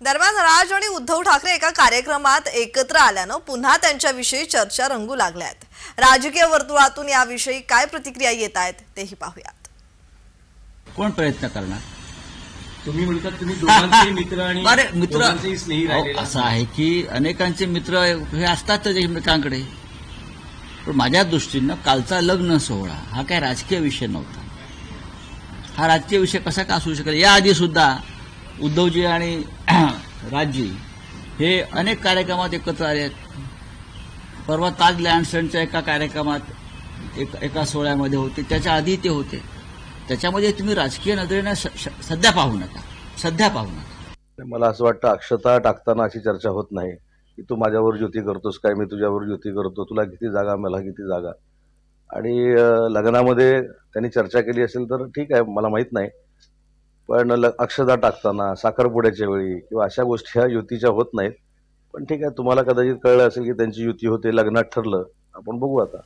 दरम्यान राज आणि उद्धव ठाकरे एका कार्यक्रमात एकत्र आल्यानं पुन्हा त्यांच्याविषयी चर्चा रंगू लागल्या आहेत राजकीय वर्तुळातून याविषयी काय प्रतिक्रिया येत आहेत तेही पाहूयात. कोण प्रयत्न करणार? तुम्ही म्हणतात तुम्ही दोघांचे मित्र आणि अरे मित्र. दोघांचेही स्नेही अहो, राहिलेला असं आहे की अनेकांचे मित्र हे असतातच एकमेकांकडे पण माझ्या दृष्टीनं कालचा लग्न सोहळा हा काय राजकीय विषय नव्हता. हा राजकीय विषय कसा का असू शकेल? याआधी सुद्धा उद्धवजी आणि राजजी हे अनेक कार्यक्रमात एकत्र आले आहेत. परवा ताज लँडस्टनच्या एका कार्यक्रमात एक एका सोहळ्यामध्ये होते. त्याच्या आधी ते होते. त्याच्यामध्ये तुम्ही राजकीय नजरेनं स- श- सध्या पाहू नका. सध्या पाहू नका. मला असं वाटतं अक्षता टाकताना अशी चर्चा होत नाही की तू माझ्यावर ज्योती करतोस काय मी तुझ्यावर ज्योती करतो तुला किती जागा मला किती जागा. आणि लग्नामध्ये त्यांनी चर्चा केली असेल तर ठीक आहे मला माहीत नाही. पण ल अक्षदा टाकताना साखरपुड्याच्या वेळी किंवा अशा गोष्टी ह्या युतीच्या होत नाहीत. पण ठीक आहे तुम्हाला कदाचित कळलं असेल की त्यांची युती होते लग्नात ठरलं. आपण बघू आता.